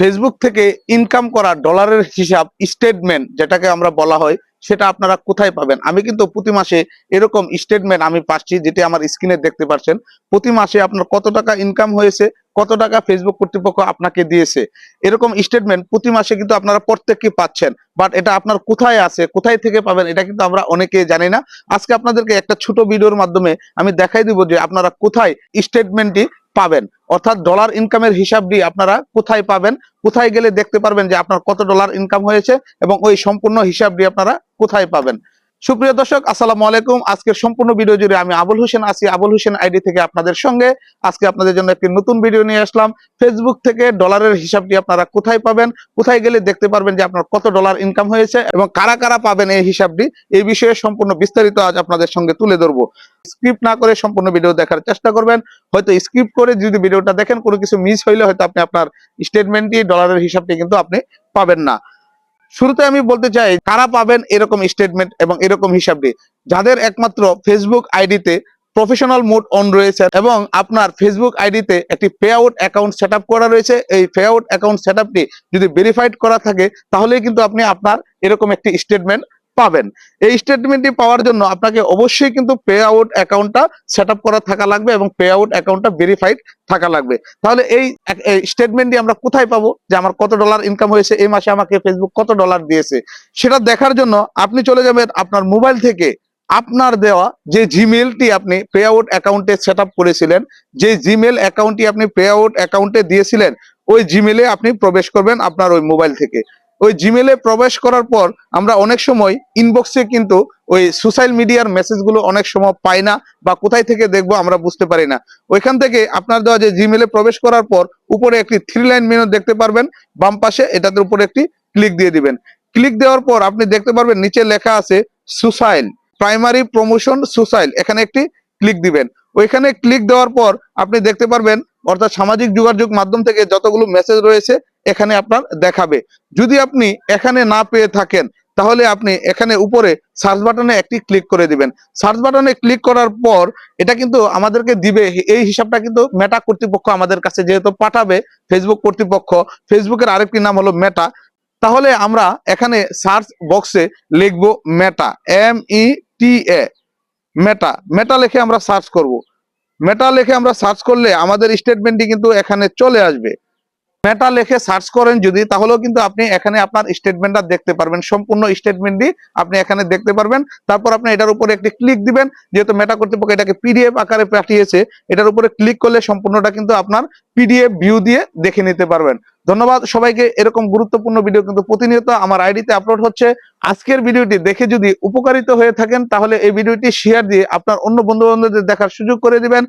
Facebook থেকে income করা ডলারের হিসাব স্টেটমেন্ট যেটাকে আমরা বলা হয়, সেটা আপনারা কোথায় পাবেন? আমি কিন্তু প্রতি মাসে এরকম স্টেটমেন্ট আমি পাচ্ছি, যেটি আমার স্ক্রিনে দেখতে পাচ্ছেন। প্রতি মাসে আপনার কত টাকা ইনকাম হয়েছে কত টাকা ফেসবুক কর্তৃপক্ষ আপনাকে দিয়েছে? এরকম স্টেটমেন্ট প্রতি মাসে কিন্তু আপনারা প্রত্যেককে পাচ্ছেন। বাট এটা আপনার কোথায় আছে? কোথায় থেকে পাবেন? এটা কিন্তু আমরা অনেকে জানি না। আজকে আপনাদেরকে একটা ছোট ভিডিওর মাধ্যমে আমি দেখাই দিব যে আপনারা কোথায় স্টেটমেন্টটি পাবেন। অর্থাৎ ডলার ইনকামের হিসাব দিয়ে আপনারা কোথায় পাবেন? কোথায় গেলে দেখতে পারবেন যে আপনার কত ডলার ইনকাম হয়েছে এবং ওই সম্পূর্ণ হিসাব দিয়ে আপনারা কোথায় পাবেন? সুপ্রিয় দর্শক, আসসালামু আলাইকুম। আজকের সম্পূর্ণ ভিডিও জুড়ে আমি আবুল হোসেন আছি। আবুল হোসেন আইডি থেকে আপনাদের সঙ্গে আজকে আপনাদের জন্য একটি নতুন ভিডিও নিয়ে আসলাম। ফেসবুক থেকে ডলারের হিসাবটি আপনারা কোথায় পাবেন? কোথায় গেলে দেখতে পারবেন যে আপনার কত ডলার ইনকাম হয়েছে এবং কারা কারা পাবেন এই হিসাবটি? এই বিষয়ে সম্পূর্ণ বিস্তারিত আজ আপনাদের সঙ্গে তুলে ধরবো। স্ক্রিপ্ট না করে সম্পূর্ণ ভিডিও দেখার চেষ্টা করবেন। হয়তো স্ক্রিপ্ট করে যদি ভিডিওটা দেখেন কোনো কিছু মিস হইলে হয়তো আপনি আপনার স্টেটমেন্টটি ডলারের হিসাবটি কিন্তু আপনি পাবেন না। শুরুতে আমি বলতে চাই, কারা পাবেন এরকম স্টেটমেন্ট এবং এরকম হিসাবটি যাদের একমাত্র ফেসবুক আইডিতে প্রফেশনাল মোড অন রয়েছে এবং আপনার ফেসবুক আইডিতে একটি পে আউট অ্যাকাউন্ট সেট করা রয়েছে, এই পে আউট অ্যাকাউন্ট সেট যদি ভেরিফাইড করা থাকে, তাহলেই কিন্তু আপনি আপনার এরকম একটি স্টেটমেন্ট পাবেন। এই স্টেটমেন্টটি পাওয়ার জন্য আপনাকে অবশ্যই কিন্তু পে আউট অ্যাকাউন্টটা সেট আপ করা থাকা লাগবে এবং পে আউট অ্যাকাউন্টটা ভেরিফাইড থাকা লাগবে। তাহলে এই স্টেটমেন্টটি আমরা কোথায় পাবো? যে আমার কত ডলার ইনকাম হয়েছে, এই মাসে আমাকে ফেসবুক কত ডলার দিয়েছে? সেটা দেখার জন্য আপনি চলে যাবেন আপনার মোবাইল থেকে আপনার দেওয়া যে জিমেলটি আপনি পে আউট অ্যাকাউন্টে সেট করেছিলেন, যে জিমেল অ্যাকাউন্টটি আপনি পে আউট অ্যাকাউন্টে দিয়েছিলেন, ওই জিমেলে আপনি প্রবেশ করবেন আপনার ওই মোবাইল থেকে। ওই জিমেলে প্রবেশ করার পর আমরা অনেক সময় ইনবক্সে কিন্তু ওই সোশ্যাল মিডিয়ার মেসেজগুলো অনেক সময় পাই না বা কোথায় থেকে দেখব আমরা বুঝতে পারি না। ওইখান থেকে আপনার দেওয়া যে জিমেলে প্রবেশ করার পর উপরে একটি থ্রি লাইন মেনু দেখতে পারবেন, বাম পাশে এটাতে উপরে একটি ক্লিক দিয়ে দিবেন। ক্লিক দেওয়ার পর আপনি দেখতে পারবেন নিচে লেখা আছে সুসাইল প্রাইমারি প্রমোশন সুসাইল এখানে একটি ক্লিক দিবেন। ওইখানে ক্লিক দেওয়ার পর আপনি দেখতে পারবেন, অর্থাৎ সামাজিক যোগাযোগ মাধ্যম থেকে যতগুলো মেসেজ রয়েছে এখানে আপনার দেখাবে। যদি আপনি এখানে না পেয়ে থাকেন, তাহলে আপনি এখানে উপরে সার্চ বাটনে একটি ক্লিক করে দিবেন। সার্চ বাটনে ক্লিক করার পর এটা কিন্তু আমাদেরকে দিবে। এই হিসাবটা কিন্তু মেটা কর্তৃপক্ষ আমাদের কাছে যেহেতু পাঠাবে ফেসবুক কর্তৃপক্ষ ফেসবুকের আরেকটি নাম হলো মেটা তাহলে আমরা এখানে সার্চ বক্সে লিখব মেটা এম ই টি এ মেটা মেটা লিখে আমরা সার্চ করব। মেটা লিখে আমরা সার্চ করলে আমাদের স্টেটমেন্টটি কিন্তু এখানে চলে আসবে। মেটা লিখে সার্চ করেন যদি, তাহলেও কিন্তু আপনি এখানে আপনার স্টেটমেন্টটা দেখতে পারবেন। সম্পূর্ণ স্টেটমেন্টটি আপনি এখানে দেখতে পারবেন। তারপর আপনি এটার উপরে একটি ক্লিক দিবেন। যেহেতু মেটা কর্তৃপক্ষ এটাকে পিডিএফ আকারে পাঠিয়েছে, এটার উপরে ক্লিক করলে সম্পূর্ণটা কিন্তু আপনার পিডিএফ ভিউ দিয়ে দেখে নিতে পারবেন। ধন্যবাদ সবাইকে। এরকম গুরুত্বপূর্ণ ভিডিও কিন্তু প্রতিনিয়ত আমার আইডিতে আপলোড হচ্ছে। আজকের ভিডিওটি দেখে যদি উপকারিত হয়ে থাকেন, তাহলে এই ভিডিওটি শেয়ার দিয়ে আপনার অন্য বন্ধু বান্ধবদের দেখার সুযোগ করে দিবেন।